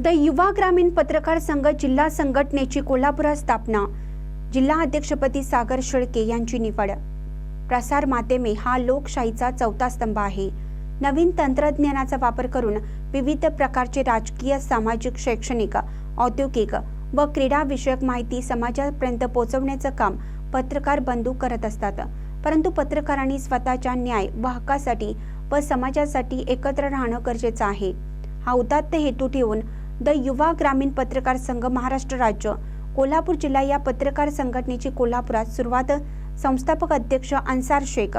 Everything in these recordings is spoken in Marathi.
द युवा ग्रामीण पत्रकार संघ जिल्हा संघटनेची कोल्हापुरात स्थापना. जिल्हा अध्यक्षपदी सागर शेळके यांची निवड. प्रसार माध्यमे हा लोकशाहीचा चौथा स्तंभ आहे. नवीन तंत्रज्ञानाचा वापर करून विविध प्रकारचे राजकीय सामाजिक शैक्षणिक औद्योगिक व क्रीडा विषयक माहिती समाजापर्यंत पोहोचवण्याचं काम पत्रकार बंधू करत असतात. परंतु पत्रकारांनी स्वतःच्या न्याय व हक्कासाठी व समाजासाठी एकत्र राहणं गरजेचं आहे. हा उदात्त हेतू ठेवून द युवा ग्रामीण पत्रकार संघ महाराष्ट्र राज्य. कोल्हापूर जिल्हा या पत्रकार संघटनेची कोल्हापुरात सुरुवात संस्थापक अध्यक्ष अन्सार शेख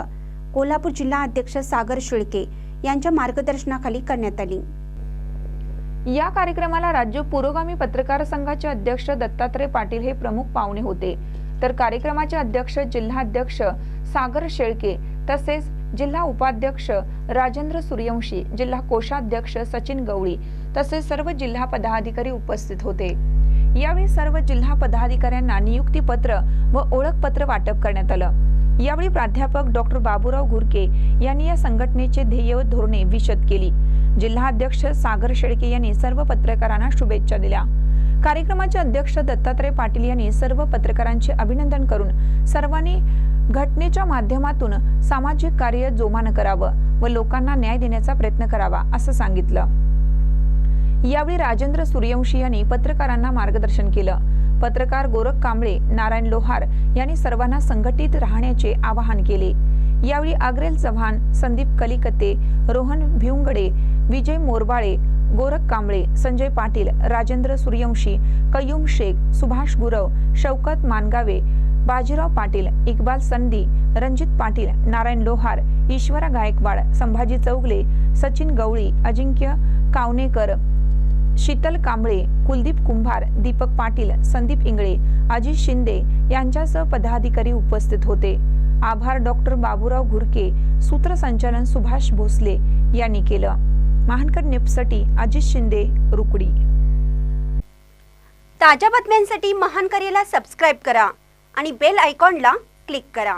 कोल्हापूर जिल्हा अध्यक्ष सागर शिळके यांच्या मार्गदर्शनाखाली करण्यात आली. या कार्यक्रमाला राज्य पुरोगामी पत्रकार संघाचे अध्यक्ष दत्तात्रय पाटील हे प्रमुख पाहुणे होते. तर कार्यक्रमाचे अध्यक्ष जिल्हाध्यक्ष सागर शेळके तसेच जिल्हा उपाध्यक्ष राजेंद्र सूर्यवंशी जिल्हा कोषाध्यक्ष सचिन गवळी तसेच सर्व जिल्हा पदाधिकारी उपस्थित होते. यावेळी सर्व जिल्हा पदाधिकाऱ्यांना नियुक्तीपत्र व ओळखपत्र वाटप करण्यात आलं. यावेळी प्राध्यापक डॉक्टर बाबूराव घुरके यांनी या संघटनेचे ध्येय धोरणे विशद केली. जिल्हाध्यक्ष सागर शेळके यांनी सर्व पत्रकारांना शुभेच्छा दिल्या. कार्यक्रमाचे अध्यक्ष दत्तात्रय पाटील यांनी सर्व पत्रकारांचे अभिनंदन करून सर्वांनी घटनेच्या माध्यमातून सामाजिक कार्य जोमानं करावं व लोकांना न्याय देण्याचा प्रयत्न करावा असं सांगितलं. यावेळी राजेंद्र सूर्यवंशी यांनी पत्रकारांना मार्गदर्शन केलं. पत्रकार गोरख कांबळे नारायण लोहार यांनी सर्वांना संघटित राहण्याचे आवाहन केले. यावेळी आग्रेल चव्हाण संदीप कलिकते रोहन भिवंगडे विजय मोरबाळे गोरख कांबळे संजय पाटील राजेंद्र सूर्यवंशी कयूम शेख सुभाष गुरव शौकत मानगावे बाजीराव पाटील इक्बाल संदी रणजित पाटील नारायण लोहार ईश्वरा गायकवाड संभाजी चौगले सचिन गवळी अजिंक्य कावनेकर शीतल कांबळे कुलदीप कुंभार दीपक पाटील संदीप इंगळे अजित शिंदे यांच्यासह पदाधिकारी उपस्थित होते. आभार डॉक्टर बाबूराव घुरके सूत्रसंचालन सुभाष भोसले यांनी केलं. महानकर न्यूजसाठी अजित शिंदे रुकडी. ताज्या बातम्यांसाठी महान सबस्क्राईब करा आणि बेल आयकॉनला क्लिक करा.